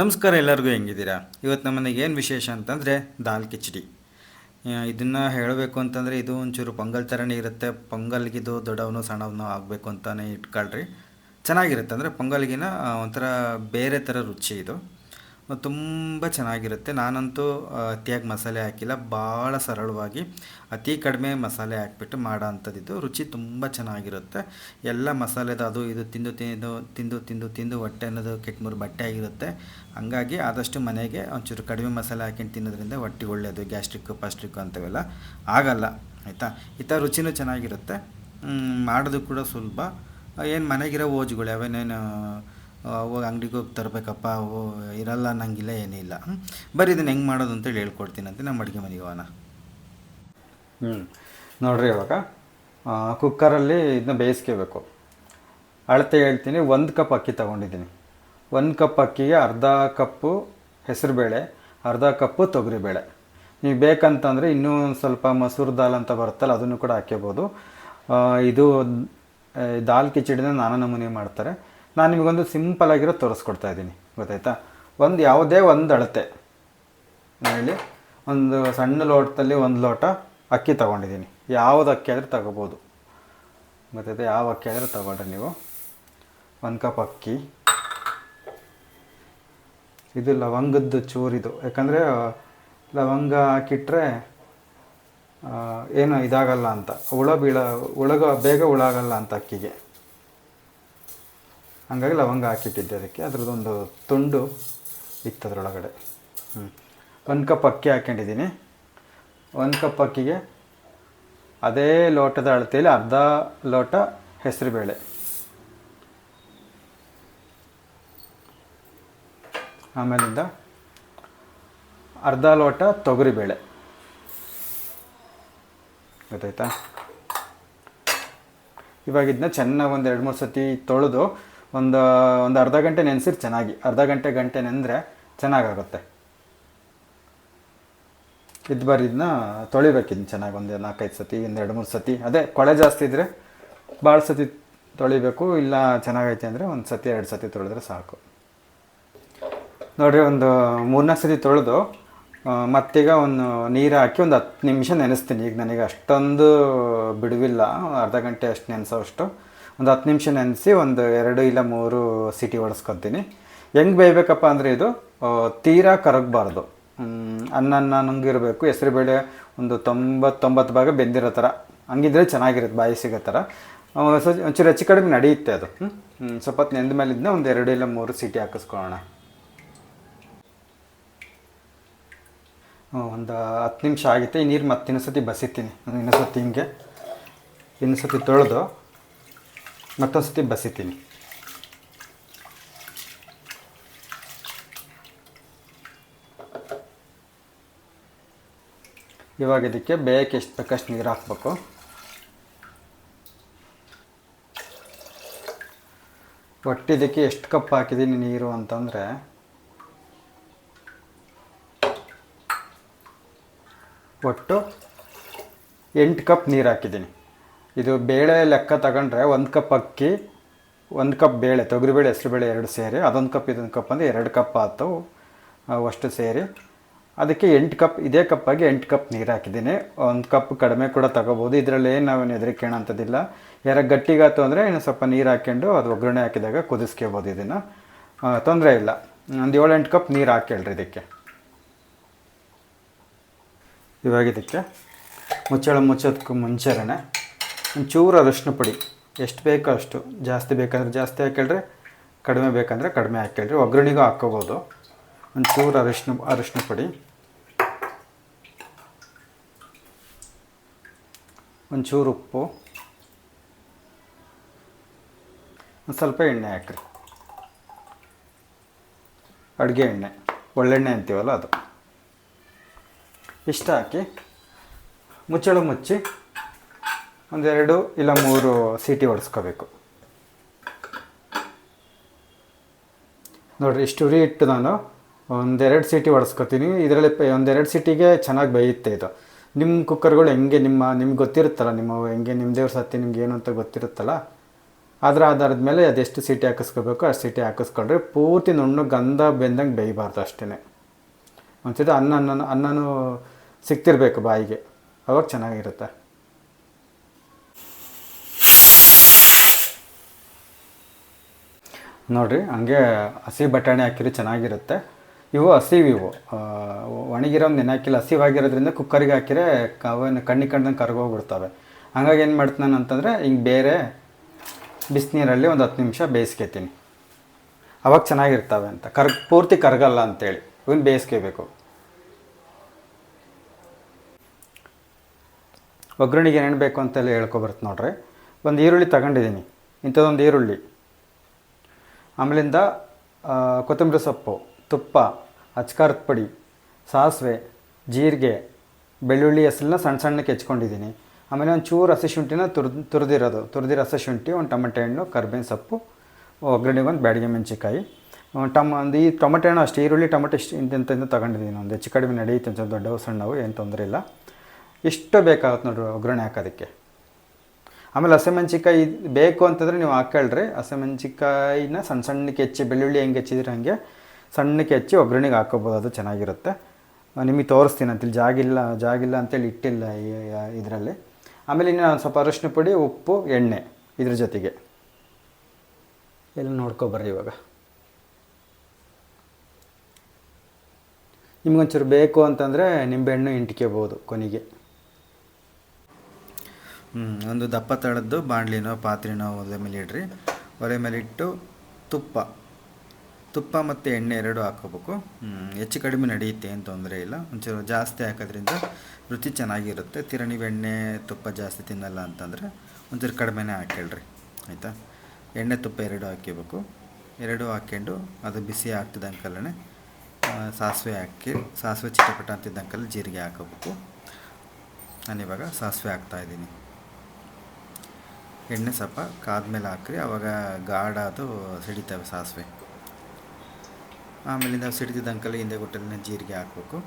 ನಮಸ್ಕಾರ ಎಲ್ಲರಿಗೂ ಹೆಂಗಿದ್ದೀರಾ? ಇವತ್ತು ನಮ್ಮ ಮನೆಗೆ ಏನು ವಿಶೇಷ ಅಂತಂದರೆ ದಾಲ್ ಕಿಚಡಿ. ಇದನ್ನು ಹೇಳಬೇಕು ಅಂತಂದರೆ ಇದು ಒಂಚೂರು ಪೊಂಗಲ್ ಥರನೇ ಇರುತ್ತೆ. ಪೊಂಗಲ್ಗಿದು ದೊಡ್ಡವನು ಸಣ್ಣವನು ಆಗಬೇಕು ಅಂತಲೇ ಇಟ್ಕೊಳ್ರಿ. ಚೆನ್ನಾಗಿರುತ್ತೆ. ಅಂದರೆ ಪೊಂಗಲ್ಗಿನ ಒಂಥರ ಬೇರೆ ಥರ ರುಚಿ ಇದು. ತುಂಬ ಚೆನ್ನಾಗಿರುತ್ತೆ. ನಾನಂತೂ ಅತಿಯಾಗಿ ಮಸಾಲೆ ಹಾಕಿಲ್ಲ. ಭಾಳ ಸರಳವಾಗಿ ಅತಿ ಕಡಿಮೆ ಮಸಾಲೆ ಹಾಕ್ಬಿಟ್ಟು ಮಾಡೋ ಅಂಥದ್ದಿದ್ದು ರುಚಿ ತುಂಬ ಚೆನ್ನಾಗಿರುತ್ತೆ. ಎಲ್ಲ ಮಸಾಲೆದು ಅದು ಇದು ತಿಂದು ತಿಂದು ತಿಂದು ತಿಂದು ತಿಂದು ಹೊಟ್ಟೆ ಅನ್ನೋದು ಕೆಟ್ಟಮೂರು ಬಟ್ಟೆ ಆಗಿರುತ್ತೆ. ಹಂಗಾಗಿ ಆದಷ್ಟು ಮನೆಗೆ ಒಂಚೂರು ಕಡಿಮೆ ಮಸಾಲೆ ಹಾಕೊಂಡು ತಿನ್ನೋದ್ರಿಂದ ಹೊಟ್ಟೆ ಒಳ್ಳೆಯದು ಗ್ಯಾಸ್ಟ್ರಿಕ್ಕು ಪಾಸ್ಟ್ರಿಕ್ಕು ಅಂಥವೆಲ್ಲ ಆಗಲ್ಲ. ಆಯಿತಾ? ಈ ಥರ ರುಚಿನೂ ಚೆನ್ನಾಗಿರುತ್ತೆ. ಮಾಡೋದು ಕೂಡ ಸುಲಭ. ಏನು ಮನೆಗಿರೋ ಓಜುಗಳು ಅವೇನೇನು ಹೋಗಿ ಅಂಗಡಿಗೆ ಹೋಗಿ ತರಬೇಕಪ್ಪ ಅವು ಇರಲ್ಲ ಅನ್ನಂಗಿಲ್ಲ ಏನಿಲ್ಲ. ಬರೀ ಇದನ್ನು ಹೆಂಗೆ ಮಾಡೋದು ಅಂತೇಳಿ ಹೇಳ್ಕೊಡ್ತೀನಿ ಅಂತ ನಮ್ಮ ಅಡುಗೆ ಮನೆಗೆ ಹೋಗೋಣ. ಹ್ಞೂ ನೋಡಿರಿ ಇವಾಗ ಕುಕ್ಕರಲ್ಲಿ ಇದನ್ನ ಬೇಯಿಸ್ಕೋಬೇಕು. ಅಳತೆ ಹೇಳ್ತೀನಿ, ಒಂದು ಕಪ್ ಅಕ್ಕಿ ತೊಗೊಂಡಿದ್ದೀನಿ. ಒಂದು ಕಪ್ ಅಕ್ಕಿಗೆ ಅರ್ಧ ಕಪ್ಪು ಹೆಸರುಬೇಳೆ, ಅರ್ಧ ಕಪ್ಪು ತೊಗರಿಬೇಳೆ. ನೀವು ಬೇಕಂತಂದರೆ ಇನ್ನೂ ಸ್ವಲ್ಪ ಮಸೂರು ದಾಲ್ ಅಂತ ಬರುತ್ತಲ್ಲ, ಅದನ್ನು ಕೂಡ ಹಾಕ್ಕೋಬೋದು. ಇದು ದಾಲ್ ಕಿಚಡಿನ ನಾನಾ ನಮೂನೆ ಮಾಡ್ತಾರೆ. ನಾನು ನಿಮಗೊಂದು ಸಿಂಪಲ್ ಆಗಿರೋ ತೋರಿಸ್ಕೊಡ್ತಾ ಇದ್ದೀನಿ. ಗೊತ್ತಾಯ್ತಾ? ಒಂದು ಯಾವುದೇ ಒಂದು ಅಳತೆ. ಹೇಳಿ, ಒಂದು ಸಣ್ಣ ಲೋಟದಲ್ಲಿ ಒಂದು ಲೋಟ ಅಕ್ಕಿ ತೊಗೊಂಡಿದ್ದೀನಿ. ಯಾವುದು ಅಕ್ಕಿ ಆದರೆ ತಗೋಬೋದು. ಗೊತ್ತಾಯ್ತು? ಯಾವ ಅಕ್ಕಿ ಆದರೂ ತಗೊಳ್ರಿ ನೀವು. ಒಂದು ಕಪ್ ಅಕ್ಕಿ. ಇದು ಲವಂಗದ್ದು ಚೂರಿದು. ಯಾಕಂದರೆ ಲವಂಗ ಹಾಕಿಟ್ರೆ ಏನು ಇದಾಗಲ್ಲ ಅಂತ. ಹುಳ ಬೀಳ, ಹುಳಗ ಬೇಗ ಹುಳಾಗಲ್ಲ ಅಂತ ಅಕ್ಕಿಗೆ. ಹಂಗಾಗಿ ಲವಂಗ ಹಾಕಿಟ್ಟಿದ್ದೆ ಅದಕ್ಕೆ. ಅದ್ರದ್ದೊಂದು ತುಂಡು ಇತ್ತು ಅದರೊಳಗಡೆ. ಹ್ಞೂ ಒಂದು ಕಪ್ ಅಕ್ಕಿ ಹಾಕ್ಕೊಂಡಿದ್ದೀನಿ ಒಂದು ಕಪ್ ಅಕ್ಕಿಗೆ ಅದೇ ಲೋಟದ ಅಳತೆಯಲ್ಲಿ ಅರ್ಧ ಲೋಟ ಹೆಸರುಬೇಳೆ. ಆಮೇಲಿಂದ ಅರ್ಧ ಲೋಟ ತೊಗರಿಬೇಳೆ. ಗೊತ್ತಾಯ್ತಾ? ಇವಾಗ ಇದನ್ನ ಚೆನ್ನಾಗಿ ಒಂದು ಎರಡು ಮೂರು ಸತಿ ತೊಳೆದು ಒಂದು ಒಂದು ಅರ್ಧ ಗಂಟೆ ನೆನೆಸಿರಿ ಚೆನ್ನಾಗಿ. ಅರ್ಧ ಗಂಟೆ ಗಂಟೆ ನೆನೆದ್ರೆ ಚೆನ್ನಾಗಾಗುತ್ತೆ. ಇದು ಬರ್ರಿ ಇದನ್ನ ತೊಳಿಬೇಕಿದ್ದು ಚೆನ್ನಾಗಿ ಒಂದು ನಾಲ್ಕೈದು ಸತಿ, ಒಂದು ಎರಡು ಮೂರು ಸತಿ. ಅದೇ ಕೊಳೆ ಜಾಸ್ತಿ ಇದ್ದರೆ ಭಾಳ ಸತಿ ತೊಳಿಬೇಕು, ಇಲ್ಲ ಚೆನ್ನಾಗೈತೆ ಅಂದರೆ ಒಂದು ಸತಿ, ಎರಡು ಸತಿ ತೊಳೆದ್ರೆ ಸಾಕು. ನೋಡಿರಿ, ಒಂದು ಮೂರ್ನಾಲ್ಕು ಸತಿ ತೊಳೆದು ಮತ್ತೀಗ ಒಂದು ನೀರು ಹಾಕಿ ಒಂದು ಹತ್ತು ನಿಮಿಷ ನೆನೆಸ್ತೀನಿ. ಈಗ ನನಗೆ ಅಷ್ಟೊಂದು ಬಿಡುವಿಲ್ಲ. ಅರ್ಧ ಗಂಟೆ ಅಷ್ಟು ನೆನೆಸೋಷ್ಟು ಒಂದು ಹತ್ತು ನಿಮಿಷ ನೆನೆಸಿ ಒಂದು ಎರಡು ಇಲ್ಲ ಮೂರು ಸಿಟಿ ಹೊಡೆಸ್ಕೊತೀನಿ ಹೆಂಗೆ ಬೇಯಬೇಕಪ್ಪ ಅಂದರೆ ಇದು ತೀರಾ ಕರಗಬಾರ್ದು. ಅನ್ನ ಅನ್ನ ನಂಗಿರಬೇಕು ಹೆಸರುಬೇಳೆ ಒಂದು ತೊಂಬತ್ತೊಂಬತ್ತು ಭಾಗ ಬೆಂದಿರೋ ಥರ. ಹಂಗಿದ್ರೆ ಚೆನ್ನಾಗಿರುತ್ತೆ, ಬಾಯಿ ಸಿಗೋ ಥರ. ಒಂಚೂರು ಹೆಚ್ಚು ಕಡಿಮೆ ನಡೆಯುತ್ತೆ ಅದು. ಸ್ವಲ್ಪ ಹೊತ್ತು ನೆಂದ ಮೇಲಿಂದ ಒಂದು ಎರಡು ಇಲ್ಲ ಮೂರು ಸಿಟಿ ಹಾಕಿಸ್ಕೊಳ್ಳೋಣ. ಒಂದು ಹತ್ತು ನಿಮಿಷ ಆಗಿತ್ತು. ಈ ನೀರು ಮತ್ತೆ ಇನ್ನೊಂದು ಇನ್ನೊಂದ್ಸತಿ ಬಸಿತೀನಿ. ಇನ್ನೊಂದ್ಸತಿ ಹಿಂಗೆ. ಇನ್ನೊಂದ್ಸತಿ ತೊಳೆದು ಮತ್ತೊಂದು ಸತಿ ಬಸಿತೀನಿ. ಇವಾಗ ಇದಕ್ಕೆ ಬೇಯಕ್ಕೆ ಎಷ್ಟು ಬೇಕಷ್ಟು ನೀರು ಹಾಕ್ಬೇಕು? ಒಟ್ಟಿದ್ದಕ್ಕೆ ಎಷ್ಟು ಕಪ್ ಹಾಕಿದ್ದೀನಿ ನೀರು ಅಂತಂದರೆ ಒಟ್ಟು ಎಂಟು ಕಪ್ ನೀರು ಹಾಕಿದ್ದೀನಿ. ಇದು ಬೇಳೆ ಲೆಕ್ಕ ತಗೊಂಡ್ರೆ ಒಂದು ಕಪ್ ಅಕ್ಕಿ, ಒಂದು ಕಪ್ ಬೇಳೆ ತೊಗರಿಬೇಳೆ ಹೆಸರುಬೇಳೆ ಎರಡು ಸೇರಿ, ಅದೊಂದು ಕಪ್, ಇದೊಂದು ಕಪ್ ಅಂದರೆ ಎರಡು ಕಪ್ ಆಯ್ತು ಅಷ್ಟು ಸೇರಿ. ಅದಕ್ಕೆ ಎಂಟು ಕಪ್, ಇದೇ ಕಪ್ಪಾಗಿ ಎಂಟು ಕಪ್ ನೀರು ಹಾಕಿದ್ದೀನಿ. ಒಂದು ಕಪ್ ಕಡಿಮೆ ಕೂಡ ತಗೋಬೋದು. ಇದರಲ್ಲಿ ಏನು ನಾವೇನು ಹೆದರಿಕೆ ಅಂಥದ್ದಿಲ್ಲ ಯಾರ ಗಟ್ಟಿಗಾತು ಅಂದರೆ ಇನ್ನು ಸ್ವಲ್ಪ ನೀರು ಹಾಕ್ಕೊಂಡು ಅದು ಒಗ್ಗರಣೆ ಹಾಕಿದಾಗ ಕುದಿಸ್ಕೋಬೋದು ಇದನ್ನು. ತೊಂದರೆ ಇಲ್ಲ. ಒಂದು ಏಳು ಎಂಟು ಕಪ್ ನೀರು ಹಾಕೇಳ್ರಿ ಇದಕ್ಕೆ. ಇವಾಗ ಇದಕ್ಕೆ ಮುಚ್ಚಳ ಮುಚ್ಚೋದಕ್ಕೂ ಮುಂಚೆನೇ ಒಂಚೂರು ಅರಶಿನ ಪುಡಿ. ಎಷ್ಟು ಬೇಕೋ ಅಷ್ಟು. ಜಾಸ್ತಿ ಬೇಕಂದ್ರೆ ಜಾಸ್ತಿ ಹಾಕೇಳ್ರಿ ಕಡಿಮೆ ಬೇಕಂದರೆ ಕಡಿಮೆ ಹಾಕೇಳ್ರಿ ಒಗ್ಗರಣೆಗೂ ಹಾಕ್ಕೋಬೋದು. ಒಂಚೂರು ಅರಿಶಿನ ಅರಿಶಿನ ಪುಡಿ. ಒಂಚೂರು ಉಪ್ಪು. ಒಂದು ಸ್ವಲ್ಪ ಎಣ್ಣೆ ಹಾಕ್ರಿ. ಅಡುಗೆ ಎಣ್ಣೆ, ಒಳ್ಳೆಣ್ಣೆ ಅಂತೀವಲ್ಲ ಅದು. ಇಷ್ಟ ಹಾಕಿ ಮುಚ್ಚಳ ಮುಚ್ಚಿ ಒಂದೆರಡು ಇಲ್ಲ ಮೂರು ಸೀಟಿ ಹೊಡೆಸ್ಕೋಬೇಕು ನೋಡಿರಿ, ಇಷ್ಟು ಉರಿ ಇಟ್ಟು ನಾನು ಒಂದೆರಡು ಸೀಟಿ ಹೊಡೆಸ್ಕೊತೀನಿ ಇದರಲ್ಲಿ ಒಂದೆರಡು ಸೀಟಿಗೆ ಚೆನ್ನಾಗಿ ಬೇಯುತ್ತೆ ಇದು. ನಿಮ್ಮ ಕುಕ್ಕರ್ಗಳು ಹೆಂಗೆ, ನಿಮ್ಮ, ನಿಮ್ಗೆ ಗೊತ್ತಿರುತ್ತಲ್ಲ, ನಿಮ್ಮ ಹೆಂಗೆ ನಿಮ್ಮ ದೇವ್ರ ಸತ್ತಿ ನಿಮ್ಗೆ ಏನು ಅಂತ ಗೊತ್ತಿರುತ್ತಲ್ಲ? ಅದರ ಆಧಾರದ ಮೇಲೆ ಅದೆಷ್ಟು ಸೀಟಿ ಹಾಕಿಸ್ಕೋಬೇಕು, ಅಷ್ಟು ಸೀಟಿ ಹಾಕಿಸ್ಕೊಂಡ್ರೆ ಪೂರ್ತಿ ನುಣ್ಣು ಗಂಧ ಬೆಂದಂಗೆ ಬೇಯಬಾರ್ದು ಅಷ್ಟೇ ಒಂದ್ಸತಿ ಅನ್ನ ಅನ್ನ, ಅನ್ನನೂ ಸಿಗ್ತಿರ್ಬೇಕು ಬಾಯಿಗೆ. ಅವಾಗ ಚೆನ್ನಾಗಿರುತ್ತೆ. ನೋಡಿರಿ, ಹಂಗೆ ಹಸಿ ಬಟಾಣಿ ಹಾಕಿದ್ರೆ ಚೆನ್ನಾಗಿರುತ್ತೆ. ಇವು ಹಸಿವು ಇವು. ಒಣಗಿರೋ ನೆನೆ ಹಾಕಿಲ್ಲ ಹಸಿವಾಗಿರೋದ್ರಿಂದ ಕುಕ್ಕರಿಗೆ ಹಾಕಿದ್ರೆ ಕವನ್ ಕಣ್ಣಿ ಕಣ್ಣಂಗೆ ಕರ್ಗೋಗ್ಬಿಡ್ತವೆ. ಹಂಗಾಗಿ ಏನು ಮಾಡ್ತೀನಿ ನಾನು ಅಂತಂದರೆ, ಹಿಂಗೆ ಬೇರೆ ಬಿಸಿನೀರಲ್ಲಿ ಒಂದು ಹತ್ತು ನಿಮಿಷ ಬೇಯಿಸ್ಕೊತೀನಿ. ಅವಾಗ ಚೆನ್ನಾಗಿರ್ತವೆ ಅಂತ. ಕರ್, ಪೂರ್ತಿ ಕರಗಲ್ಲ ಅಂತೇಳಿ. ಇವನ್ನ ಬೇಯಿಸ್ಕೋಬೇಕು. ಒಗ್ಗರಣೆಗೆ ಏನೇನು ಬೇಕು ಅಂತೆಲ್ಲ ಹೇಳ್ಕೊಬರುತ್ತೆ ನೋಡ್ರಿ. ಒಂದು ಈರುಳ್ಳಿ ತಗೊಂಡಿದ್ದೀನಿ ಇಂಥದ್ದೊಂದು ಈರುಳ್ಳಿ. ಆಮೇಲಿಂದ ಕೊತ್ತಂಬರಿ ಸೊಪ್ಪು, ತುಪ್ಪ, ಅಚ್ಕಾರದ ಪುಡಿ, ಸಾಸಿವೆ, ಜೀರಿಗೆ, ಬೆಳ್ಳುಳ್ಳಿ ಹೆಸರನ್ನ ಸಣ್ಣ ಸಣ್ಣಕ್ಕೆ ಹೆಚ್ಕೊಂಡಿದ್ದೀನಿ. ಆಮೇಲೆ ಒಂದು ಚೂರು ಹಸಿ ಶುಂಠಿನ ತುರ್ದು, ತುರಿದಿರೋದು, ತುರಿದಿರೋ ಹಸಿ ಶುಂಠಿ, ಒಂದು ಟೊಮೆಟೊ ಹಣ್ಣು, ಕರ್ಬೇವಿನ ಸೊಪ್ಪು, ಒಗ್ಗರಣೆಗೆ ಒಂದು ಬ್ಯಾಡಿಗೆ ಮೆಣಸಿಕಾಯಿ ಟಮ್, ಒಂದು ಈ ಟೊಮೆಟೊ ಹಣ್ಣು ಅಷ್ಟು, ಈರುಳ್ಳಿ, ಟೊಮೆಟೊ ಇಷ್ಟು ಇಂತಿಂತ ತಗೊಂಡಿದ್ದೀನಿ. ಒಂದು ಹೆಚ್ಚು ಕಡಿಮೆ ನಡೆಯುತ್ತೆ ಅಂತ ದೊಡ್ಡವು, ಸಣ್ಣವು, ಏನು ತೊಂದರೆ ಇಲ್ಲ. ಇಷ್ಟು ಬೇಕಾಗುತ್ತೆ ನೋಡ್ರಿ ಒಗ್ಗರಣೆ ಹಾಕೋದಕ್ಕೆ? ಆಮೇಲೆ ಹಸಿಮೆಣ್ಸಿಕಾಯಿ ಬೇಕು ಅಂತಂದರೆ ನೀವು ಹಾಕ್ಕೊಳ್ರಿ. ಹಸಿಮೆಣ್ಸಿಕಾಯಿನ ಸಣ್ಣ ಸಣ್ಣಕ್ಕೆ ಹೆಚ್ಚಿ, ಬೆಳ್ಳುಳ್ಳಿ ಹೆಂಗೆ ಹೆಚ್ಚಿದ್ರೆ ಹಾಗೆ ಸಣ್ಣಕ್ಕೆ ಹೆಚ್ಚಿ ಒಗ್ಗರಣೆಗೆ ಹಾಕೋಬೋದು ಅದು ಚೆನ್ನಾಗಿರುತ್ತೆ. ನಿಮಗೆ ತೋರಿಸ್ತೀನಿ ಅಂತೇಳಿ ಜಾಗಿಲ್ಲ ಜಾಗಿಲ್ಲ ಅಂತೇಳಿ ಇಟ್ಟಿಲ್ಲ ಇದರಲ್ಲಿ. ಆಮೇಲೆ ಇನ್ನು ಒಂದು ಸ್ವಲ್ಪ ಅರಶಿನ ಪುಡಿ, ಉಪ್ಪು, ಎಣ್ಣೆ ಇದ್ರ ಜೊತೆಗೆ. ಎಲ್ಲ ನೋಡ್ಕೊಬರ್ರಿ ಇವಾಗ. ನಿಮ್ಗೊಂಚೂರು ಬೇಕು ಅಂತಂದರೆ ನಿಂಬೆಹಣ್ಣು ಇಂಟ್ಕೋಬೋದು ಕೊನೆಗೆ. ಒಂದು ದಪ್ಪ ತಳದ್ದು ಬಾಣಲಿನೋ ಪಾತ್ರೆನೋ ಒಲೆ ಮೇಲೆ ಇಡ್ರಿ. ಒಲೆ ಮೇಲೆ ಇಟ್ಟು ತುಪ್ಪ ತುಪ್ಪ ಮತ್ತು ಎಣ್ಣೆ ಎರಡು ಹಾಕೋಬೇಕು. ಹೆಚ್ಚು ಕಡಿಮೆ ನಡೆಯುತ್ತೆ ಏನು ತೊಂದರೆ ಇಲ್ಲ. ಒಂಚೂರು ಜಾಸ್ತಿ ಹಾಕೋದ್ರಿಂದ ರುಚಿ ಚೆನ್ನಾಗಿರುತ್ತೆ. ತಿರಣಿ ಎಣ್ಣೆ, ತುಪ್ಪ ಜಾಸ್ತಿ ತಿನ್ನಲ್ಲ ಅಂತಂದರೆ ಒಂಚೂರು ಕಡಿಮೆನೇ ಹಾಕೇಳ್ರಿ ಆಯಿತಾ? ಎಣ್ಣೆ, ತುಪ್ಪ ಎರಡು ಹಾಕಿಬೇಕು ಎರಡು ಹಾಕ್ಕೊಂಡು ಅದು ಬಿಸಿ ಆಗ್ತಿದ್ದಂಕಲ್ಲೇ ಸಾಸಿವೆ ಹಾಕಿ, ಸಾಸಿವೆ ಚಿಕ್ಕಪಟ್ಟ ಅಂತಿದ್ದಂಕಲ್ಲಿ ಜೀರಿಗೆ ಹಾಕೋಬೇಕು ನಾನಿವಾಗ ಸಾಸಿವೆ ಹಾಕ್ತಾಯಿದ್ದೀನಿ ಎಣ್ಣೆ ಸ್ವಲ್ಪ ಕಾದ್ಮೇಲೆ ಹಾಕ್ರಿ. ಅವಾಗ ಗಾಢ ಅದು ಸಿಡಿತವೆ ಸಾಸಿವೆ. ಆಮೇಲಿಂದ ಅಂಕಲ್ ಹಿಂದೆ ಗುಟ್ಟಲಿನ ಜೀರಿಗೆ ಹಾಕಬೇಕು.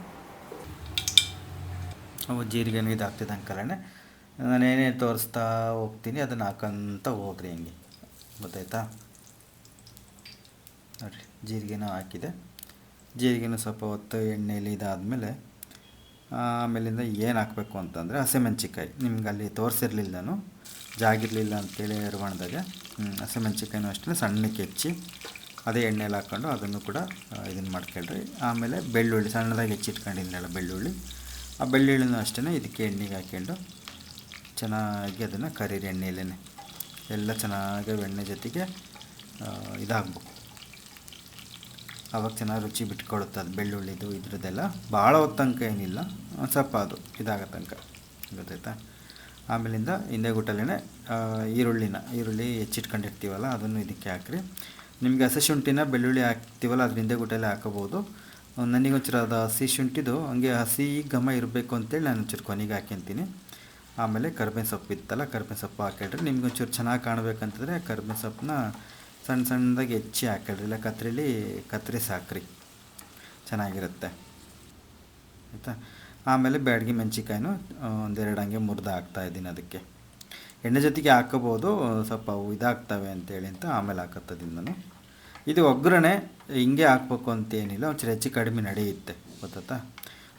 ಅವು ಜೀರಿಗೆನೂ ಇದು ಹಾಕ್ತಿದ್ದಂಕಲ್ಲೇ ನಾನೇನೇ ತೋರಿಸ್ತಾ ಹೋಗ್ತೀನಿ ಅದನ್ನು ಹಾಕಂತ ಹೋಗ್ರಿ ಹಂಗೆ. ಗೊತ್ತಾಯ್ತಾ? ನೋಡಿರಿ, ಜೀರಿಗೆನೂ ಹಾಕಿದೆ. ಜೀರಿಗೆನೂ ಸ್ವಲ್ಪ ಹೊತ್ತು ಎಣ್ಣೆಯಲ್ಲಿ ಇದಾದಮೇಲೆ ಆಮೇಲಿಂದ ಏನು ಹಾಕಬೇಕು ಅಂತಂದರೆ ಹಸಿಮೆಣ್ಸಿಕಾಯಿ ನಿಮ್ಗೆ ಅಲ್ಲಿ ತೋರಿಸಿರ್ಲಿಲ್ಲ ನಾನು. ಜಾಗಿರಲಿಲ್ಲ ಅಂತೇಳಿ ಎಡವಣದಾಗ ಹಸಿಮೆಣ್ಸಿಕಾಯಿನೂ ಅಷ್ಟೇ, ಸಣ್ಣಕ್ಕೆ ಹೆಚ್ಚಿ ಅದೇ ಎಣ್ಣೆಲಿ ಹಾಕ್ಕೊಂಡು ಅದನ್ನು ಕೂಡ ಇದನ್ನು ಮಾಡ್ಕೊಳ್ರಿ ಆಮೇಲೆ ಬೆಳ್ಳುಳ್ಳಿ, ಸಣ್ಣದಾಗಿ ಹೆಚ್ಚಿಟ್ಕೊಂಡಿದ್ದೀನಲ್ಲ ಬೆಳ್ಳುಳ್ಳಿ, ಆ ಬೆಳ್ಳುಳ್ಳಿನೂ ಅಷ್ಟೇ ಇದಕ್ಕೆ ಎಣ್ಣೆಗೆ ಹಾಕ್ಕೊಂಡು ಚೆನ್ನಾಗಿ ಅದನ್ನು ಕರೀರಿ ಎಣ್ಣೆಯಲ್ಲೇ ಎಲ್ಲ ಚೆನ್ನಾಗಿ ಎಣ್ಣೆ ಜೊತೆಗೆ ಇದಾಗಬೇಕು. ಅವಾಗ ಚೆನ್ನಾಗಿ ರುಚಿ ಬಿಟ್ಕೊಳುತ್ತೆ ಅದು ಬೆಳ್ಳುಳ್ಳಿದು, ಇದ್ರದ್ದೆಲ್ಲ. ಭಾಳ ಹೊತ್ತು ಏನಿಲ್ಲ ಸ್ವಲ್ಪ ಅದು ಇದಾಗೋ ತನಕ. ಗೊತ್ತಾಯ್ತಾ? ಆಮೇಲಿಂದ ಹಿಂದೆ ಗುಟ್ಟಲ್ಲೇ ಈರುಳ್ಳಿನ, ಈರುಳ್ಳಿ ಹೆಚ್ಚಿಟ್ಕೊಂಡಿರ್ತೀವಲ್ಲ, ಅದನ್ನು ಇದಕ್ಕೆ ಹಾಕ್ರಿ. ನಿಮಗೆ ಹಸಿ ಶುಂಠಿನ ಬೆಳ್ಳುಳ್ಳಿ ಹಾಕ್ತೀವಲ್ಲ ಅದ್ರ ಹಿಂದೆ ಗುಟ್ಟಲೆ ಹಾಕೋಬೋದು ನನಗೊಂಚೂರು ಅದು ಹಸಿ ಶುಂಠಿದು, ಹಂಗೆ ಹಸಿ ಘಮ ಇರಬೇಕು ಅಂತೇಳಿ ನಾನು ಒಂಚೂರು ಕೊನೆಗೆ ಹಾಕ್ಯಂತೀನಿ. ಆಮೇಲೆ ಕರ್ಬೇವಿನ ಸೊಪ್ಪು ಇತ್ತಲ್ಲ, ಕರ್ಬೇವಿನ ಸೊಪ್ಪು ಹಾಕಿಡ್ರಿ ನಿಮ್ಗೆ ಒಂಚೂರು ಚೆನ್ನಾಗಿ ಕಾಣಬೇಕಂತಂದರೆ ಕರ್ಬೇವಿನ ಸೊಪ್ಪನ್ನ ಸಣ್ಣ ಸಣ್ಣದಾಗಿ ಹೆಚ್ಚಿ ಹಾಕಿಡ್ರಿ ಇಲ್ಲ ಕತ್ರಿಲಿ ಕತ್ತರಿಸಿ ಹಾಕ್ರಿ. ಚೆನ್ನಾಗಿರುತ್ತೆ. ಆಯಿತಾ? ಆಮೇಲೆ ಬ್ಯಾಡಗಿ ಮೆಣಸಿಕಾಯಿನೂ ಒಂದೆರಡು ಹಂಗೆ ಮುರಿದು ಹಾಕ್ತಾ ಇದ್ದೀನಿ ಅದಕ್ಕೆ. ಎಣ್ಣೆ ಜೊತೆಗೆ ಹಾಕೋಬೋದು, ಸ್ವಲ್ಪ ಇದಾಗ್ತವೆ ಅಂತೇಳಿ ಅಂತ ಆಮೇಲೆ ಹಾಕತ್ತದೀನಿ ನಾನು. ಇದು ಒಗ್ಗರಣೆ, ಹಿಂಗೆ ಹಾಕ್ಬೇಕು ಅಂತೇನಿಲ್ಲ, ಒಂಚೂರು ಹೆಚ್ಚು ಕಡಿಮೆ ನಡೆಯುತ್ತೆ ಗೊತ್ತಾ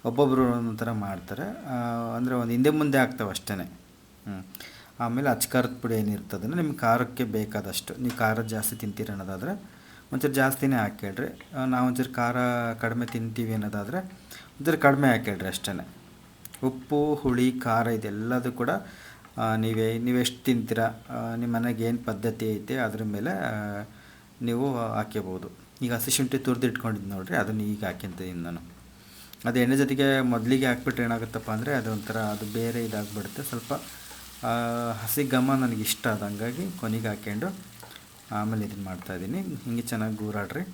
ಒಬ್ಬೊಬ್ಬರು ಒಂದೊಂದು ಮಾಡ್ತಾರೆ ಅಂದರೆ ಒಂದು ಹಿಂದೆ ಮುಂದೆ ಹಾಕ್ತಾವೆ ಅಷ್ಟೇ ಹ್ಞೂ ಆಮೇಲೆ ಅಚ್ಕಾರದ ಪುಡಿ ಏನಿರ್ತದನ್ನು ನಿಮ್ಗೆ ಖಾರಕ್ಕೆ ಬೇಕಾದಷ್ಟು, ನೀವು ಖಾರ ಜಾಸ್ತಿ ತಿಂತೀರ ಅನ್ನೋದಾದರೆ ಒಂಚೂರು ಜಾಸ್ತಿನೇ ಹಾಕ್ಕೊಳ್ರಿ ನಾವು ಒಂಚೂರು ಖಾರ ಕಡಿಮೆ ತಿಂತೀವಿ ಅನ್ನೋದಾದರೆ ಒಂಚೂರು ಕಡಿಮೆ ಹಾಕ್ಕೊಳ್ರಿ ಅಷ್ಟೇ ಉಪ್ಪು, ಹುಳಿ, ಖಾರ ಇದೆಲ್ಲದೂ ಕೂಡ ನೀವೇ, ನೀವೆಷ್ಟು ತಿಂತೀರಾ ನಿಮ್ಮ ಮನೆಗೆ ಏನು ಪದ್ಧತಿ ಐತೆ ಅದ್ರ ಮೇಲೆ ನೀವು ಹಾಕ್ಕೋಬೋದು ಈಗ ಹಸಿ ಶುಂಠಿ ತುರಿದು ಇಟ್ಕೊಂಡಿದ್ದು ನೋಡಿರಿ, ಅದನ್ನು ಈಗ ಹಾಕ್ಯಂತಿದ್ದೀನಿ ನಾನು. ಅದು ಎಣ್ಣೆ ಜೊತೆಗೆ ಮೊದಲಿಗೆ ಹಾಕ್ಬಿಟ್ರೆ ಏನಾಗುತ್ತಪ್ಪ ಅಂದರೆ ಅದೊಂಥರ ಅದು ಬೇರೆ ಇದಾಗ್ಬಿಡುತ್ತೆ. ಸ್ವಲ್ಪ ಹಸಿ ಘಮ ನನಗೆ ಇಷ್ಟ ಅದು ಹಂಗಾಗಿ ಕೊನೆಗೆ ಹಾಕ್ಕೊಂಡು ಆಮೇಲೆ ಇದನ್ನು ಮಾಡ್ತಾಯಿದ್ದೀನಿ ಹಿಂಗೆ ಚೆನ್ನಾಗಿ ಗೂರಾಡ್ರಿ.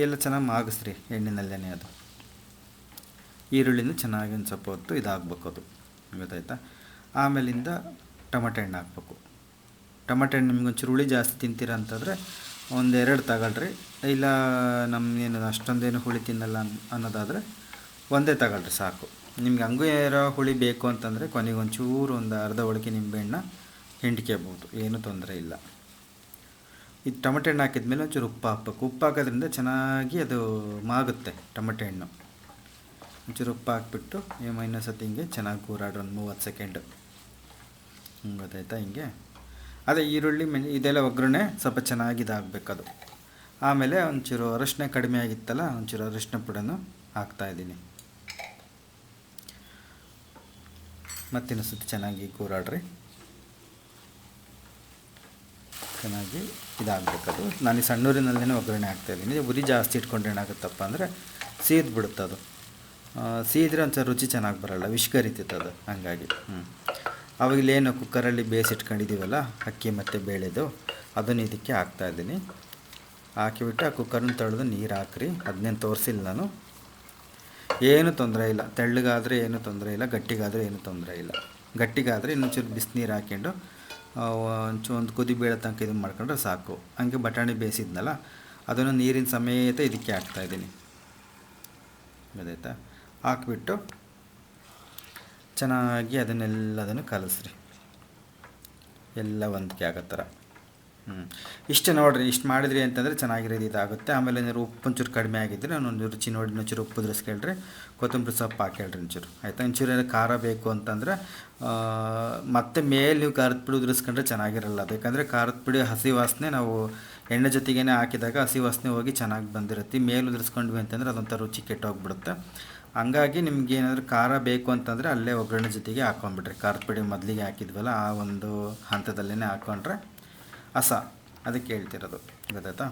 ಎಲ್ಲ ಚೆನ್ನಾಗಿ ಮಾಗಿಸ್ರಿ ಎಣ್ಣೆನಲ್ಲೇ ಅದು. ಈರುಳ್ಳಿನ ಚೆನ್ನಾಗಿ ಒಂದು ಸ್ವಲ್ಪ ಹೊತ್ತು ಇದಾಗಬೇಕು ಅದು. ಗೊತ್ತಾಯ್ತಾ? ಆಮೇಲಿಂದ ಟೊಮೆಟೊ ಹಣ್ಣು ಹಾಕ್ಬೇಕು. ಟೊಮೆಟೊ ಹಣ್ಣು ನಿಮ್ಗೆ ಒಂಚೂರು ಹುಳಿ ಜಾಸ್ತಿ ತಿಂತೀರ ಅಂತಂದರೆ ಒಂದೆರಡು ತಗೊಳ್ರಿ. ಇಲ್ಲ ನಮಗೇನು ಅಷ್ಟೊಂದೇನು ಹುಳಿ ತಿನ್ನಲ್ಲ ಅನ್- ಅನ್ನೋದಾದರೆ ಒಂದೇ ತಗೊಳ್ರಿ ಸಾಕು. ನಿಮ್ಗೆ ಹಂಗೂ ಯಾರೋ ಹುಳಿ ಬೇಕು ಅಂತಂದರೆ ಕೊನೆಗೆ ಒಂಚೂರು ಒಂದು ಅರ್ಧ ಒಳಗೆ ನಿಂಬೆಹಣ್ಣ ಹಿಂಡ್ಕೋಬೋದು ಏನೂ ತೊಂದರೆ ಇಲ್ಲ. ಇದು ಟೊಮೆಟೊ ಹಣ್ಣು ಹಾಕಿದ್ಮೇಲೆ ಒಂಚೂರು ಉಪ್ಪು ಹಾಕ್ಬೇಕು. ಉಪ್ಪು ಹಾಕೋದ್ರಿಂದ ಚೆನ್ನಾಗಿ ಅದು ಮಾಗುತ್ತೆ ಟೊಮೆಟೊ ಹಣ್ಣು. ಒಂಚೂರು ಉಪ್ಪು ಹಾಕ್ಬಿಟ್ಟು ಇನ್ನೊಂದು ಸತಿ ಹಿಂಗೆ ಚೆನ್ನಾಗಿ ಕೂರಾಡ್ರಿ ಒಂದು ಮೂವತ್ತು ಸೆಕೆಂಡು. ಹಿಂಗೆ ಗೊತ್ತಾಯ್ತಾ ಹಿಂಗೆ? ಅದೇ ಈರುಳ್ಳಿ ಮೆಣ್ ಇದೆಲ್ಲ ಒಗ್ಗರಣೆ ಸ್ವಲ್ಪ ಚೆನ್ನಾಗಿ ಅದು. ಆಮೇಲೆ ಒಂಚೂರು ಅರಶಿನ ಕಡಿಮೆ ಆಗಿತ್ತಲ್ಲ, ಒಂಚೂರು ಅರಶಿನ ಪುಡನ್ನು ಹಾಕ್ತಾಯಿದ್ದೀನಿ ಮತ್ತಿನ್ನೊಂದ್ಸತಿ ಚೆನ್ನಾಗಿ ಕೂರಾಡ್ರಿ. ಚೆನ್ನಾಗಿ ಇದಾಗಬೇಕದು. ನಾನು ಈ ಸಣ್ಣೂರಿನಲ್ಲೇ ಒಗ್ಗರಣೆ ಹಾಕ್ತಾಯಿದ್ದೀನಿ ಉರಿ ಜಾಸ್ತಿ ಇಟ್ಕೊಂಡ್ರೆ ಏನಾಗುತ್ತಪ್ಪ ಅಂದರೆ ಸೀದ್ ಬಿಡುತ್ತೆ ಅದು ಸೀದ್ರೆ ಒಂಚೂರು ರುಚಿ ಚೆನ್ನಾಗಿ ಬರಲ್ಲ, ವಿಷ್ಕರಿತಿತ್ತದು ಹಂಗಾಗಿ. ಹ್ಞೂ ಅವಾಗ ಇಲ್ಲೇನು ಕುಕ್ಕರಲ್ಲಿ ಬೇಯಿಸಿಟ್ಕೊಂಡಿದ್ದೀವಲ್ಲ ಅಕ್ಕಿ ಮತ್ತು ಬೇಳೆದು, ಅದನ್ನು ಇದಕ್ಕೆ ಹಾಕ್ತಾಯಿದ್ದೀನಿ ಹಾಕಿಬಿಟ್ಟು ಆ ಕುಕ್ಕರ್ನ ತೊಳೆದು ನೀರು ಹಾಕ್ರಿ ಅದನ್ನೇನು ತೋರಿಸಿಲ್ಲ ನಾನು. ಏನು ತೊಂದರೆ ಇಲ್ಲ. ತೆಳ್ಳಗಾದರೆ ಏನು ತೊಂದರೆ ಇಲ್ಲ, ಗಟ್ಟಿಗಾದರೆ ಏನು ತೊಂದರೆ ಇಲ್ಲ. ಗಟ್ಟಿಗಾದರೆ ಇನ್ನೊಂಚೂರು ಬಿಸಿನೀರು ಹಾಕ್ಕೊಂಡು ಒಂದು ಕುದಿ ಬೀಳೋ ತನಕ ಇದು ಮಾಡ್ಕೊಂಡ್ರೆ ಸಾಕು. ಹಂಗೆ ಬಟಾಣಿ ಬೇಯಿಸಿದ್ನಲ್ಲ, ಅದನ್ನು ನೀರಿನ ಸಮೇತ ಇದಕ್ಕೆ ಹಾಕ್ತಾಯಿದ್ದೀನಿ ಗೊತ್ತಾಯ್ತಾ ಹಾಕ್ಬಿಟ್ಟು ಚೆನ್ನಾಗಿ ಅದನ್ನೆಲ್ಲದನ್ನು ಕಲಸ್ರಿ. ಎಲ್ಲ ಒಂದಕ್ಕೆ ಆಗೋ ಥರ. ಹ್ಞೂ ಇಷ್ಟು ನೋಡಿರಿ, ಇಷ್ಟು ಮಾಡಿದ್ರಿ ಅಂತಂದರೆ ಚೆನ್ನಾಗಿರೋದು ಇದಾಗುತ್ತೆ. ಆಮೇಲೆ ಏನಾದ್ರು ಉಪ್ಪು ಒಂಚೂರು ಕಡಿಮೆ ಆಗಿದ್ದರೆ ಒಂದು ರುಚಿ ನೋಡಿ, ಒಂಚೂರು ಉಪ್ಪು ಉದುರಿಸ್ಕೊಳ್ರಿ. ಕೊತ್ತಂಬರಿ ಸೊಪ್ಪು ಹಾಕೇಳ್ರಿ ಒಂಚೂರು. ಆಯಿತಾ? ಒಂಚೂರು ಏನಾದ್ರು ಖಾರ ಬೇಕು ಅಂತಂದರೆ ಮತ್ತೆ ಮೇಲೆ ನೀವು ಖಾರದ ಪುಡಿ ಉದುರಿಸ್ಕೊಂಡ್ರೆ ಚೆನ್ನಾಗಿರಲ್ಲ. ಅದು ಯಾಕಂದರೆ ಖಾರದ ಪುಡಿ ಹಸಿ ವಾಸನೆ ನಾವು ಎಣ್ಣೆ ಜೊತೆಗೇ ಹಾಕಿದಾಗ ಹಸಿ ವಾಸನೆ ಹೋಗಿ ಚೆನ್ನಾಗಿ ಬಂದಿರುತ್ತೆ. ಮೇಲೆ ಉದುರಿಸ್ಕೊಂಡ್ವಿ ಅಂತಂದರೆ ಅದೊಂಥರ ರುಚಿ ಕೆಟ್ಟೋಗ್ಬಿಡುತ್ತೆ. ಹಂಗಾಗಿ ನಿಮ್ಗೆ ಏನಾದರೂ ಖಾರ ಬೇಕು ಅಂತಂದರೆ ಅಲ್ಲೇ ಒಗ್ಗರಣೆ ಜೊತೆಗೆ ಹಾಕೊಂಡ್ಬಿಡ್ರಿ. ಖಾರದ ಪುಡಿ ಮೊದಲಿಗೆ ಹಾಕಿದ್ವಲ್ಲ, ಆ ಒಂದು ಹಂತದಲ್ಲೇ ಹಾಕ್ಕೊಂಡ್ರೆ ಹಸ ಅದಕ್ಕೆ ಹೇಳ್ತಿರೋದು. ಗೊತ್ತಾಯ್ತಾ?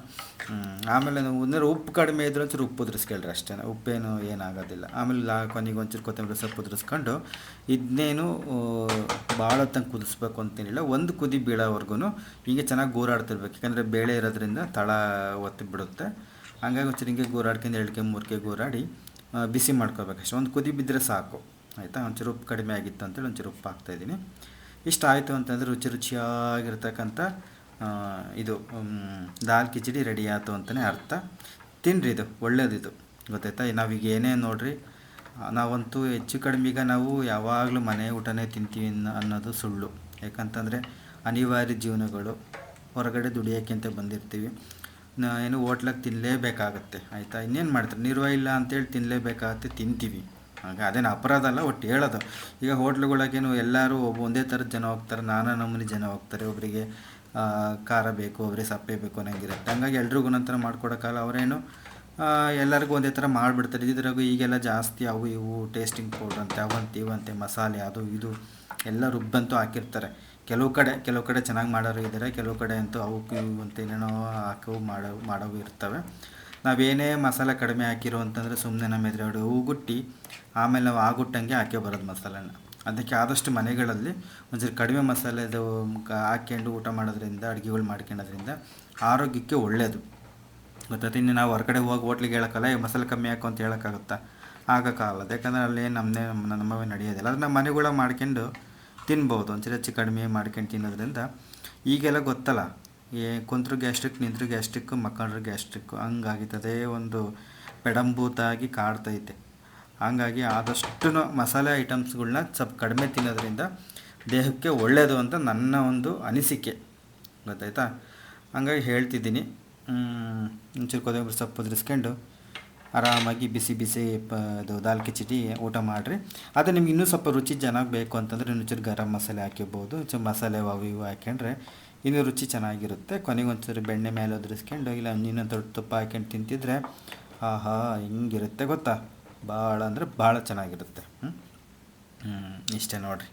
ಆಮೇಲೆ ನಾವು ಒಂದ್ರೆ ಉಪ್ಪು ಕಡಿಮೆ ಇದ್ರೆ ಒಂಚೂರು ಉಪ್ಪು ಉದುರಿಸ್ಕೊಳ್ರಿ ಅಷ್ಟೇ. ಉಪ್ಪೇನು ಏನಾಗೋದಿಲ್ಲ. ಆಮೇಲೆ ಕೊನೆಗೆ ಒಂಚೂರು ಕೊತ್ತಂಬರಿ ಸೊಪ್ಪು ಉದುರಿಸ್ಕೊಂಡು ಇದನ್ನೇನು ಭಾಳ ಹೊತ್ತಂಗೆ ಕುದಿಸ್ಬೇಕು ಅಂತೇನಿಲ್ಲ. ಒಂದು ಕುದಿ ಬೀಳೋವರೆಗೂ ಹೀಗೆ ಚೆನ್ನಾಗಿ ಗೂರಾಡ್ತಿರ್ಬೇಕು. ಯಾಕಂದರೆ ಬೇಳೆ ಇರೋದ್ರಿಂದ ತಳ ಒತ್ತಿ ಬಿಡುತ್ತೆ. ಹಂಗಾಗಿ ಒಂಚೂರು ಹಿಂಗೆ ಗೂರಾಡ್ಕೊಂಡು ಎರಡ್ಕೆ ಮೂರ್ಕೆ ಗೂರಾಡಿ ಬಿಸಿ ಮಾಡ್ಕೋಬೇಕು ಅಷ್ಟೇ. ಒಂದು ಕುದಿ ಬಿದ್ದರೆ ಸಾಕು. ಆಯಿತಾ? ಒಂಚೂರು ಉಪ್ಪು ಕಡಿಮೆ ಆಗಿತ್ತು ಅಂತೇಳಿ ಒಂಚೂರು ಉಪ್ಪು ಹಾಕ್ತಾಯಿದ್ದೀನಿ ಇಷ್ಟ ಆಯಿತು ಅಂತಂದರೆ ರುಚಿ ರುಚಿಯಾಗಿರ್ತಕ್ಕಂಥ ಇದು ದಾಲ್ ಕಿಚಡಿ ರೆಡಿ ಆಯಿತು ಅಂತಲೇ ಅರ್ಥ. ತಿನ್ನಿರಿ ಇದು, ಒಳ್ಳೇದಿದು. ಗೊತ್ತಾಯ್ತಾ? ನಾವೀಗ ಏನೇ ನೋಡಿರಿ, ನಾವಂತೂ ಹೆಚ್ಚು ಕಡಿಮೆ ಈಗ ನಾವು ಯಾವಾಗಲೂ ಮನೆ ಊಟನೇ ತಿಂತೀವಿ ಅನ್ನೋದು ಸುಳ್ಳು. ಯಾಕಂತಂದರೆ, ಅನಿವಾರ್ಯ ಜೀವನಗಳು, ಹೊರಗಡೆ ದುಡಿಯೋಕ್ಕೆ ಅಂತ ಬಂದಿರ್ತೀವಿ ಏನು ಹೋಟ್ಲಾಗ ತಿನ್ನಲೇಬೇಕಾಗತ್ತೆ ಆಯಿತಾ? ಇನ್ನೇನು ಮಾಡ್ತಾರೆ? ನಿರ್ವ ಇಲ್ಲ ಅಂತೇಳಿ ತಿನ್ನಲೇಬೇಕಾಗತ್ತೆ ತಿಂತೀವಿ. ಹಾಗೆ ಅದೇನು ಅಪರಾಧ ಅಲ್ಲ, ಒಟ್ಟು ಹೇಳೋದು. ಈಗ ಹೋಟ್ಲುಗಳಾಗೇನು ಎಲ್ಲರೂ ಒಬ್ಬ, ಒಂದೇ ಥರದ ಜನ ಹೋಗ್ತಾರೆ, ನಾನಾ ನಮೂನಿ ಜನ ಹೋಗ್ತಾರೆ. ಒಬ್ಬರಿಗೆ ಖಾರ ಬೇಕು ಒಬ್ಬರಿಗೆ ಸಪ್ಪೆ ಬೇಕು ಅನ್ನೋಂಗಿರುತ್ತೆ. ಹಂಗಾಗಿ ಎಲ್ರಿಗೂ ಒಂಥರ ಮಾಡ್ಕೊಡೋಕ್ಕಲ್ಲ ಅವರೇನು ಎಲ್ಲರಿಗೂ ಒಂದೇ ಥರ ಮಾಡಿಬಿಡ್ತಾರೆ. ಇದ್ರಾಗೂ ಈಗೆಲ್ಲ ಜಾಸ್ತಿ ಅವು ಇವು ಟೇಸ್ಟಿಂಗ್ ಪೌಡ್ರ್ ಅಂತೆ, ಅವಂತೆ ಇವಂತೆ, ಮಸಾಲೆ, ಅದು ಇದು ಎಲ್ಲ ರುಬ್ಬಂತೂ ಹಾಕಿರ್ತಾರೆ. ಕೆಲವು ಕಡೆ ಕೆಲವು ಕಡೆ ಚೆನ್ನಾಗಿ ಮಾಡೋರು ಇದ್ದಾರೆ. ಕೆಲವು ಕಡೆ ಅಂತೂ ಅವಕ್ಕೆ ಇವು ಅಂತ ಏನೇನೋ ಹಾಕವು ಮಾಡೋ, ಮಾಡೋವು ಇರ್ತವೆ. ನಾವೇನೇ ಮಸಾಲೆ ಕಡಿಮೆ ಹಾಕಿರೋ ಅಂತಂದರೆ ಸುಮ್ಮನೆ ನಮ್ಮ ಎದುರುಗಡೆ ಹೂಗುಟ್ಟಿ ಆಮೇಲೆ ನಾವು ಆಗುಟ್ಟಂಗೆ ಹಾಕಿ ಬರೋದು ಮಸಾಲೆನ. ಅದಕ್ಕೆ ಆದಷ್ಟು ಮನೆಗಳಲ್ಲಿ ಒಂಚೂರು ಕಡಿಮೆ ಮಸಾಲೆದು ಹಾಕ್ಕೊಂಡು ಊಟ ಮಾಡೋದ್ರಿಂದ, ಅಡುಗೆಗಳು ಮಾಡ್ಕೊಳ್ಳೋದ್ರಿಂದ ಆರೋಗ್ಯಕ್ಕೆ ಒಳ್ಳೆಯದು ಗೊತ್ತಾಯ್ತು ಇನ್ನು ನಾವು ಹೊರಗಡೆ ಹೋಗಿ ಹೋಟ್ಲಿಗೆ ಹೇಳೋಕ್ಕಲ್ಲ ಮಸಾಲೆ ಕಮ್ಮಿ ಹಾಕು ಅಂತ ಹೇಳೋಕ್ಕಾಗುತ್ತಾ? ಆಗೋಕ್ಕಾಗಲ್ಲ. ಯಾಕಂದರೆ ಅಲ್ಲಿ ನಮ್ಮನೇ ನಮ್ಮ ನಮ್ಮವೇ ನಡೆಯೋದಿಲ್ಲ. ಅದನ್ನ ಮನೆಗಳ ಮಾಡ್ಕೊಂಡು ತಿನ್ಬೋದು. ಒಂಚೂರು ಹೆಚ್ಚು ಕಡಿಮೆ ಮಾಡ್ಕೊಂಡು ತಿನ್ನೋದ್ರಿಂದ ಈಗೆಲ್ಲ ಗೊತ್ತಲ್ಲ. ಏ ಕುಂತರು ಗ್ಯಾಸ್ಟ್ರಿಕ್, ನಿಂತರು ಗ್ಯಾಸ್ಟ್ರಿಕ್ಕು ಮಕ್ಕಳರು ಗ್ಯಾಸ್ಟ್ರಿಕ್ಕು ಹಂಗಾಗಿತ್ತದೇ ಒಂದು ಪೆಡಂಭೂತಾಗಿ ಕಾಡ್ತೈತೆ. ಹಂಗಾಗಿ ಆದಷ್ಟು ಮಸಾಲೆ ಐಟಮ್ಸ್ಗಳನ್ನ ಸ್ವಲ್ಪ ಕಡಿಮೆ ತಿನ್ನೋದ್ರಿಂದ ದೇಹಕ್ಕೆ ಒಳ್ಳೆಯದು ಅಂತ ನನ್ನ ಒಂದು ಅನಿಸಿಕೆ. ಗೊತ್ತಾಯ್ತಾ? ಹಂಗಾಗಿ ಹೇಳ್ತಿದ್ದೀನಿ. ಒಂಚೂರು ಕೊತ್ತಂಬರಿ ಸೊಪ್ಪು ಉದುರಿಸ್ಕೊಂಡು ಆರಾಮಾಗಿ ಬಿಸಿ ಬಿಸಿ ಪ, ಇದು ದಾಲ್ ಕಿಚಡಿ ಊಟ ಮಾಡಿರಿ. ಅದು ನಿಮ್ಗೆ ಇನ್ನೂ ಸ್ವಲ್ಪ ರುಚಿ ಚೆನ್ನಾಗಿ ಬೇಕು ಅಂತಂದರೆ ಒಂಚೂರು ಗರಂ ಮಸಾಲೆ ಹಾಕಿರ್ಬೋದು, ಒಂಚೂರು ಮಸಾಲೆ ಅವು ಇವು ಹಾಕ್ಕೊಂಡ್ರೆ ಇನ್ನೂ ರುಚಿ ಚೆನ್ನಾಗಿರುತ್ತೆ. ಕೊನೆಗೆ ಒಂಚೂರು ಬೆಣ್ಣೆ ಮೇಲೆ ಉದುರಿಸ್ಕೊಂಡು ಇಲ್ಲ ಇನ್ನೊಂದು ದೊಡ್ಡ ತುಪ್ಪ ಹಾಕ್ಕೊಂಡು ತಿಂತಿದ್ರೆ ಆಹಾ, ಹಿಂಗಿರುತ್ತೆ ಗೊತ್ತಾ? ಭಾಳ ಅಂದರೆ ಭಾಳ ಚೆನ್ನಾಗಿರುತ್ತೆ. ಇಷ್ಟೇ ನೋಡಿರಿ.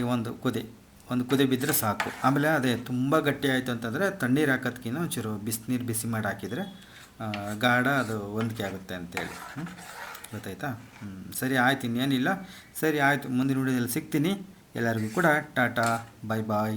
ಈ ಒಂದು ಕುದಿ ಒಂದು ಕುದಿ ಬಿದ್ದರೆ ಸಾಕು. ಆಮೇಲೆ ಅದೇ ತುಂಬ ಗಟ್ಟಿ ಆಯಿತು ಅಂತಂದರೆ ತಣ್ಣೀರು ಹಾಕೋದ್ಕಿಂತ ಒಂಚೂರು ಬಿಸಿನೀರು ಬಿಸಿ ಮಾಡಿ ಹಾಕಿದರೆ ಗಾಢ ಅದು ಹೊಂದಿಕೆ ಆಗುತ್ತೆ ಅಂತೇಳಿ. ಗೊತ್ತಾಯ್ತಾ? ಸರಿ ಆಯ್ತು, ಇನ್ನೇನಿಲ್ಲ. ಸರಿ ಆಯಿತು, ಮುಂದಿನ ವಿಡಿಯೋದಲ್ಲಿ ಸಿಗ್ತೀನಿ. ಎಲ್ಲರಿಗೂ ಕೂಡ ಟಾಟಾ ಬಾಯ್ ಬಾಯ್